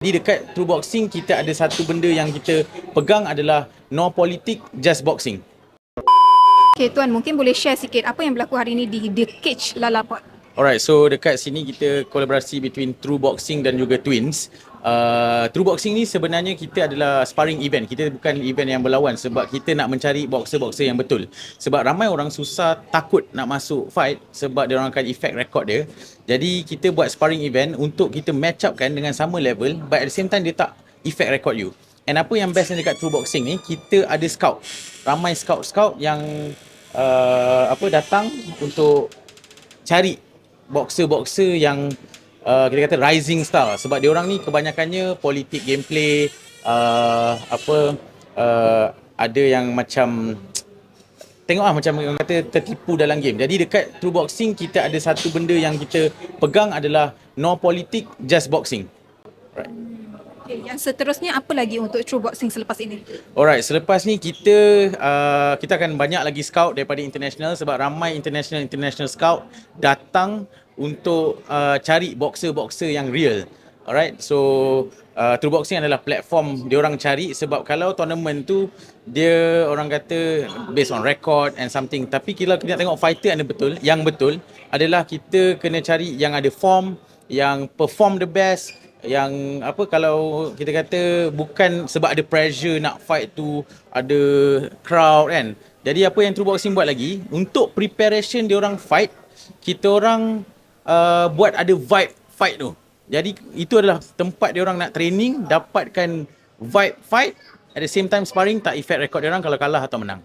Jadi dekat True Boxing kita ada satu benda yang kita pegang adalah no politik just boxing. Okay Tuan, mungkin boleh share sikit apa yang berlaku hari ini di The Cage Lalaport. Alright, so dekat sini kita kolaborasi between True Boxing dan juga Twins. Uh, True Boxing ni sebenarnya kita adalah sparring event. Kita bukan event yang berlawan sebab kita nak mencari boxer-boxer yang betul. Sebab ramai orang susah takut nak masuk fight sebab dia orang akan effect record dia. Jadi kita buat sparring event untuk kita match up kan dengan sama level but at the same time dia tak effect record you. And apa yang best dekat True Boxing ni, kita ada scout. Ramai scout-scout yang uh, apa datang untuk cari boxer-boxer yang uh, kita kata rising star sebab dia orang ni kebanyakannya politik gameplay uh, apa uh, ada yang macam tengoklah macam orang kata tertipu dalam game. Jadi dekat True Boxing kita ada satu benda yang kita pegang adalah no politik just boxing. Right. Okay, yang seterusnya apa lagi untuk True Boxing selepas ini? Alright, selepas ni kita uh, kita akan banyak lagi scout daripada international sebab ramai international international scout datang untuk uh, cari boxer-boxer yang real. Alright, so uh, True Boxing adalah platform dia orang cari sebab kalau tournament tu dia orang kata based on record and something tapi kalau kita nak tengok fighter yang betul, yang betul adalah kita kena cari yang ada form, yang perform the best, yang apa kalau kita kata bukan sebab ada pressure nak fight tu ada crowd kan. Jadi apa yang True Boxing buat lagi untuk preparation dia orang fight kita orang uh, buat ada vibe fight tu. Jadi itu adalah tempat dia orang nak training, dapatkan vibe fight at the same time sparring tak effect record dia orang kalau kalah atau menang.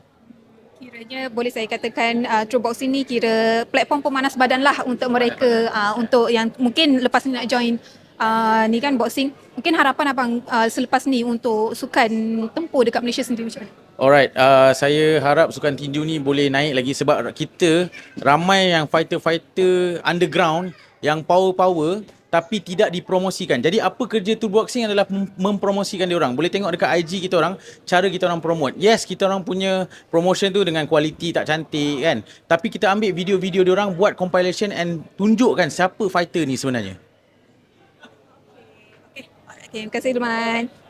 Kiranya boleh saya katakan uh, True Boxing ni kira platform pemanas badan lah untuk mereka uh, untuk yang mungkin lepas ni nak join uh, ni kan boxing. Mungkin harapan abang uh, selepas ni untuk sukan tempur dekat Malaysia sendiri macam mana? Alright, uh, saya harap sukan tinju ni boleh naik lagi sebab kita ramai yang fighter-fighter underground yang power-power tapi tidak dipromosikan. Jadi apa kerja True Boxing adalah mem- mempromosikan dia orang. Boleh tengok dekat IG kita orang, cara kita orang promote. Yes, kita orang punya promotion tu dengan kualiti tak cantik kan. Tapi kita ambil video-video dia orang buat compilation and tunjukkan siapa fighter ni sebenarnya. Okay, terima kasih Luman.